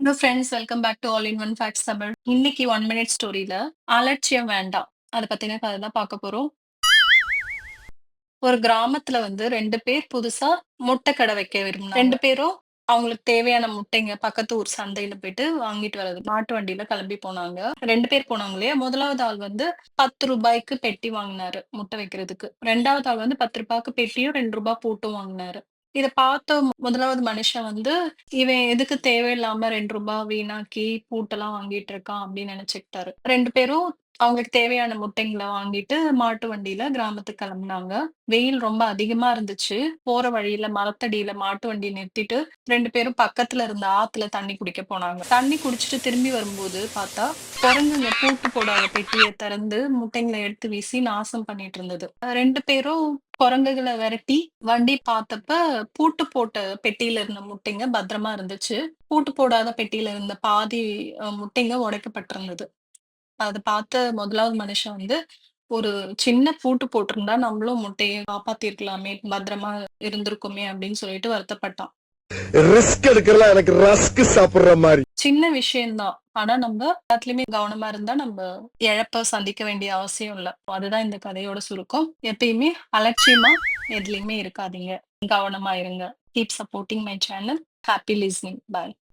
Hello friends welcome back to all in one facts Tamil இன்னைக்கு one minute ஸ்டோரியில அலட்சியம் வேண்டாம். அதை பத்தின கதை தான் பார்க்க போறோம். ஒரு கிராமத்துல வந்து ரெண்டு பேர் புதுசா முட்டை கடை வைக்க விரும்பினாங்க. ரெண்டு பேரும் அவங்களுக்கு தேவையான முட்டைங்க பக்கத்து ஊர் சந்தையில போயிட்டு வாங்கிட்டு வர்றது மாட்டு வண்டியில கிளம்பி போனாங்க. ரெண்டு பேர் போனாங்களே முதலாவது ஆள் வந்து பத்து ரூபாய்க்கு பெட்டி வாங்கினாரு முட்டை வைக்கிறதுக்கு. ரெண்டாவது ஆள் வந்து பத்து ரூபாய்க்கு பெட்டியும் ரெண்டு ரூபாய் போட்டும் வாங்கினாரு. இத பார்த்த முதலாவது மனுஷன் வந்து இவன் எதுக்கு தேவையில்லாம ரெண்டு ரூபாய் வீணாக்கி பூட்டெல்லாம் வாங்கிட்டு இருக்கான் அப்படின்னு நினைச்சுக்கிட்டாரு. ரெண்டு பேரும் அவங்களுக்கு தேவையான முட்டைங்கள வாங்கிட்டு மாட்டு வண்டியில கிராமத்துக்கு கிளம்புனாங்க. வெயில் ரொம்ப அதிகமா இருந்துச்சு. போற வழியில மரத்தடியில மாட்டு வண்டியை நிறுத்திட்டு ரெண்டு பேரும் பக்கத்துல இருந்த ஆத்துல தண்ணி குடிக்க போனாங்க. தண்ணி குடிச்சிட்டு திரும்பி வரும்போது பார்த்தா குரங்குங்க பூட்டு போடாத பெட்டியை திறந்து முட்டைங்களை எடுத்து வீசி நாசம் பண்ணிட்டு இருந்தது. ரெண்டு பேரும் குரங்குகளை விரட்டி வண்டி பார்த்தப்ப பூட்டு போட்ட பெட்டியில இருந்த முட்டைங்க பத்திரமா இருந்துச்சு. பூட்டு போடாத பெட்டியில இருந்த பாதி முட்டைங்க உடைக்கப்பட்டிருந்தது. அத பார்த்த முதலாவது மனுஷன் வந்து ஒரு சின்ன பூட்டு போட்டிருந்தா நம்மளும் முட்டையை காப்பாத்திருக்கலாமே பத்திரமா இருந்திருக்குமே அப்படின்னு சொல்லிட்டு வருத்தப்பட்டான். ரிஸ்க் எடுக்கிறதுல எனக்கு ரஸ்க் சாப்பிடுற மாதிரி. சின்ன விஷயம்தான். ஆனா நம்ம எல்லாத்துலயுமே கவனமா இருந்தா நம்ம இழப்ப சந்திக்க வேண்டிய அவசியம் இல்ல. அதுதான் இந்த கதையோட சுருக்கம். எப்பயுமே அலட்சியமா எதுலயுமே இருக்காதீங்க. கவனமா இருங்க. Keep supporting my channel happy listening bye